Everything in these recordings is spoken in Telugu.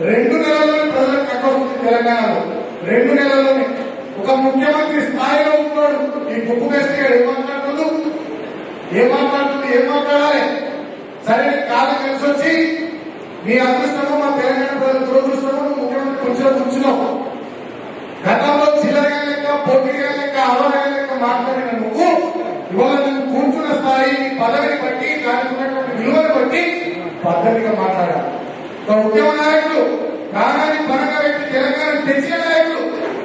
రెండు నెలల్లోనే ప్రజలకు కక్క వస్తుంది తెలంగాణలో. రెండు నెలల్లోనే. ఒక ముఖ్యమంత్రి స్థాయిలో ఉన్నాడు. ఈ గుప్పు వేస్తే ఏం మాట్లాడుతుంది ఏం మాట్లాడుతుంది ఏం మాట్లాడాలి? సరే కాలం కలిసి వచ్చి మీ అదృష్టము మా తెలంగాణ ప్రజల దురదృష్టము ముఖ్యమంత్రి కొంచెం కూర్చున్నావు. గతంలో చిల్లరగా లెక్క పోటీగా లెక్క అవరగా లెక్క మాట్లాడిన నువ్వు ఇవాళ నువ్వు కూర్చున్న స్థాయి పదవిని బట్టి దానికి ఉన్నటువంటి విలువను బట్టి పద్ధతిగా మాట్లాడాలి ఒక ఉద్యమ నాయకులు ప్రాణాన్ని పరంగా పెట్టి తెలంగాణ తెచ్చిన నాయకులు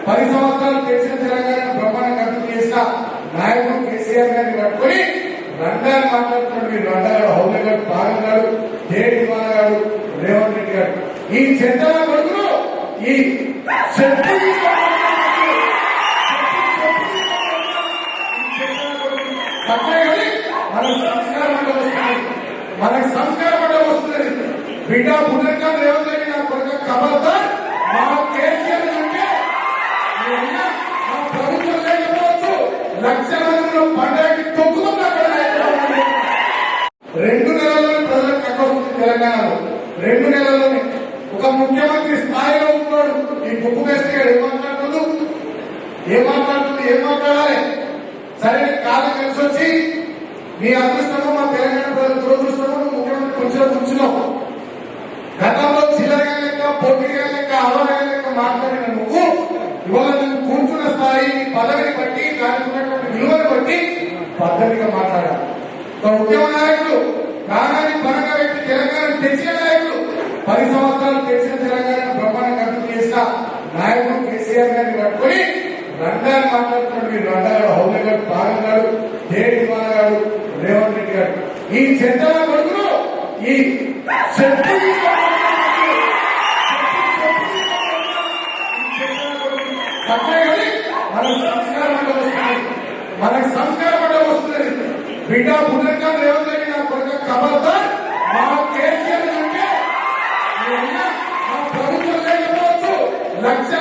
పది సంవత్సరాలు తెచ్చిన తెలంగాణ బ్రహ్మాండ అభివృద్ధి చేసిన నాయకుడు కేసీఆర్ గారిని పట్టుకొని రంగాన్ని మాట్లాడుతున్నాడు మీరు రంగారు హౌల గారు పాగల్ గారు దేవి గారు రేవంత్ రెడ్డి గారు. ఈ చెంతల కొడుకులు ఈ చెత్త పక్కనే సంస్కారం అంటే మనకు సంస్కారం బిడ్డ పునర్గా రేవంత్ రెడ్డి నా కొడుకు కబల్దార్ మా కేసీఆర్ అంటే మా ప్రభుత్వం లేకపోవచ్చు లక్షల మందిలో పండగకి తొక్కుతుంది రెండు నెలల్లోనే ప్రజలకు కక్క వస్తుంది తెలంగాణలో. రెండు నెలల్లోనే. ఒక ముఖ్యమంత్రి స్థాయిలో ఉన్నాడు. ఈ గుప్పు వేస్తే ఏం మాట్లాడుతుంది ఏం మాట్లాడుతుంది ఏం మాట్లాడాలి? సరే కాలం కలిసి వచ్చి మీ అదృష్టము మా తెలంగాణ ప్రజల దురదృష్టము ముఖ్యమంత్రి కొంచెం కూర్చున్నాం గతంలో చిల్లరగా లెక్క పోటీగా లెక్క మాట్లాడిన నువ్వు ఇవాళ నువ్వు కూర్చున్న స్థాయి పదవిని బట్టి దానికి ఉన్నటువంటి విలువను బట్టి పద్ధతిగా మాట్లాడాలి. ఉద్యమ నాయకుడు ప్రాణాన్ని పరంగా పెట్టి తెలంగాణ తెచ్చిన నాయకుడు పది సంవత్సరాలు తెచ్చిన తెలంగాణ బ్రహ్మాండంగా అభివృద్ధి చేసిన నాయకుడు కేసీఆర్ గారిని పట్టుకొని రంగాన్ని మాట్లాడుతున్నాడు మీరు రంగారు హౌల పాలంగాడు పాగల్ గారు దేవి గారు రేవంత్ రెడ్డి గారు. ఈ చెత్తల కొడుకును ఈ చెట్టు తప్పే కానీ మనకు సంస్కారం అంటే వస్తుంది. మనకు సంస్కారం అంటే వస్తుంది. బిడ్డ పునర్గా రేవంత్ రెడ్డి నా కొడుకు కబల్తా మా కేసీఆర్ అంటే లక్ష